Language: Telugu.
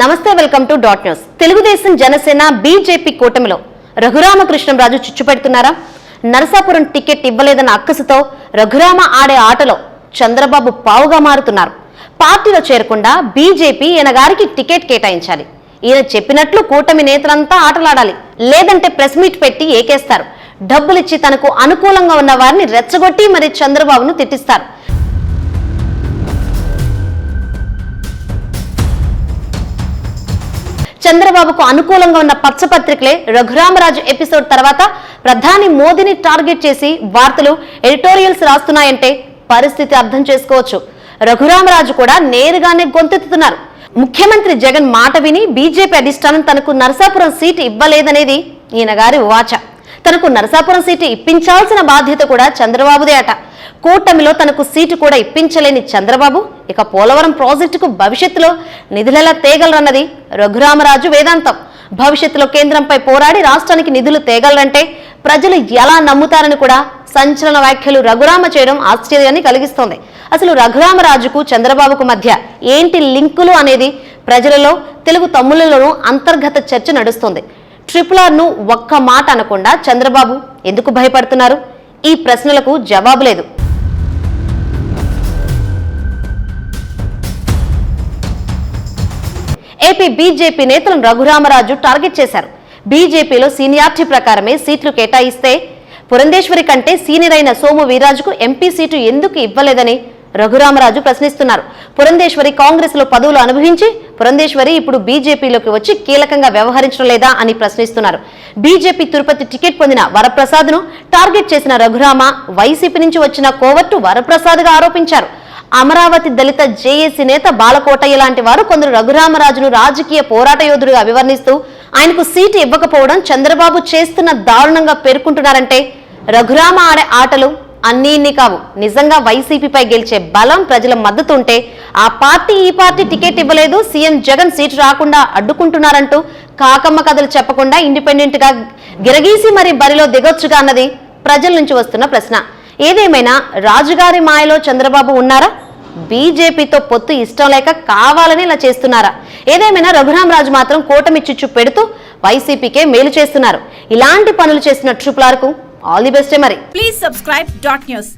నమస్తే welcome to dot news. Telugu Desam Janasena BJP కూటమిలో రఘురామకృష్ణంరాజు చిచ్చుపెడుతున్నారా? నరసాపురం టికెట్ ఇవ్వలేదన్న అక్కసుతో రఘురామ ఆడే ఆటలో చంద్రబాబు పావుగా మారుతున్నారు. పార్టీలో చేరకుండా బీజేపీ ఈయన గారికి టికెట్ కేటాయించాలి. ఈయన చెప్పినట్లు కూటమి నేతలంతా ఆటలాడాలి. లేదంటే ప్రెస్ మీట్ పెట్టి ఏకేస్తారు. డబ్బులిచ్చి తనకు అనుకూలంగా ఉన్న వారిని రెచ్చగొట్టి మరి చంద్రబాబును తిట్టిస్తారు. చంద్రబాబుకు అనుకూలంగా ఉన్న పచ్చపత్రికలే రఘురామరాజు ఎపిసోడ్ తర్వాత ప్రధాని మోదీని టార్గెట్ చేసి వార్తలు ఎడిటోరియల్స్ రాస్తున్నాయంటే పరిస్థితి అర్థం చేసుకోవచ్చు. రఘురామరాజు కూడా నేరుగానే గొంతెత్తుతున్నారు. ముఖ్యమంత్రి జగన్ మాట విని బీజేపీ అధిష్టానం తనకు నరసాపురం సీటు ఇవ్వలేదనేది ఈయన గారి వాచ. తనకు నరసాపురం సీటు ఇప్పించాల్సిన బాధ్యత కూడా చంద్రబాబుదే అట. కూటమిలో తనకు సీటు కూడా ఇప్పించలేని చంద్రబాబు ఇక పోలవరం ప్రాజెక్టుకు భవిష్యత్తులో నిధులెలా తేగలరన్నది రఘురామరాజు వేదాంతం. భవిష్యత్తులో కేంద్రంపై పోరాడి రాష్ట్రానికి నిధులు తేగలరంటే ప్రజలు ఎలా నమ్ముతారని కూడా సంచలన వ్యాఖ్యలు రఘురామ చేయడం ఆశ్చర్యాన్ని కలిగిస్తోంది. అసలు రఘురామరాజుకు చంద్రబాబుకు మధ్య ఏంటి లింకులు అనేది ప్రజలలో తెలుగు తమ్ముళ్ళలోనూ అంతర్గత చర్చ నడుస్తోంది. ట్రిపుల్ ఆర్ను ఒక్క మాట అనకుండా చంద్రబాబు ఎందుకు భయపడుతున్నారు? ఈ ప్రశ్నలకు జవాబు లేదు. ఏపీ బీజేపీ నేతలను రఘురామరాజు టార్గెట్ చేశారు. బీజేపీలో సీనియారిటీ ప్రకారమే సీట్లు కేటాయిస్తే పురంధేశ్వరి కంటే సీనియర్ అయిన సోము వీరాజుకు ఎంపీ సీటు ఎందుకు ఇవ్వలేదని రఘురామరాజు ప్రశ్నిస్తున్నారు. పురంధేశ్వరి కాంగ్రెస్లో పదవులు అనుభవించి పురంధేశ్వరి ఇప్పుడు బీజేపీలోకి వచ్చి కీలకంగా వ్యవహరించడం లేదా అని ప్రశ్నిస్తున్నారు. బీజేపీ తిరుపతి టికెట్ పొందిన వరప్రసాద్ను టార్గెట్ చేసిన రఘురామ వైసీపీ నుంచి వచ్చిన కోవట్టు వరప్రసాద్గా ఆరోపించారు. అమరావతి దళిత జేఏసీ నేత బాలకోటయ్య లాంటి వారు కొందరు రఘురామరాజును రాజకీయ పోరాట యోధుడిగా వివరణిస్తూ ఆయనకు సీటు ఇవ్వకపోవడం చంద్రబాబు చేస్తున్న దారుణంగా పేర్కొంటున్నారంటే రఘురామ ఆడే ఆటలు అన్నీ ఇన్ని కావు. నిజంగా వైసీపీపై గెలిచే బలం ప్రజల మద్దతు ఉంటే ఆ పార్టీ ఈ పార్టీ టికెట్ ఇవ్వలేదు. సీఎం జగన్ సీటు రాకుండా అడ్డుకుంటున్నారంటూ కాకమ్మ కథలు చెప్పకుండా ఇండిపెండెంట్గా గిరగీసి మరి బరిలో దిగొచ్చుగా అన్నది ప్రజల నుంచి వస్తున్న ప్రశ్న. ఏదేమైనా రాజుగారి మాయలో చంద్రబాబు ఉన్నారా? బీజేపీతో పొత్తు ఇష్టం లేక కావాలని ఇలా చేస్తున్నారా? ఏదేమైనా రఘురామరాజు మాత్రం కూటమి చిచ్చు పెడుతూ వైసీపీకే మేలు చేస్తున్నారు. ఇలాంటి పనులు చేసిన ట్రిపులార్కు ఆల్ ది బెస్టే మరి ప్లీజ్ సబ్స్క్రైబ్ డాట్ న్యూస్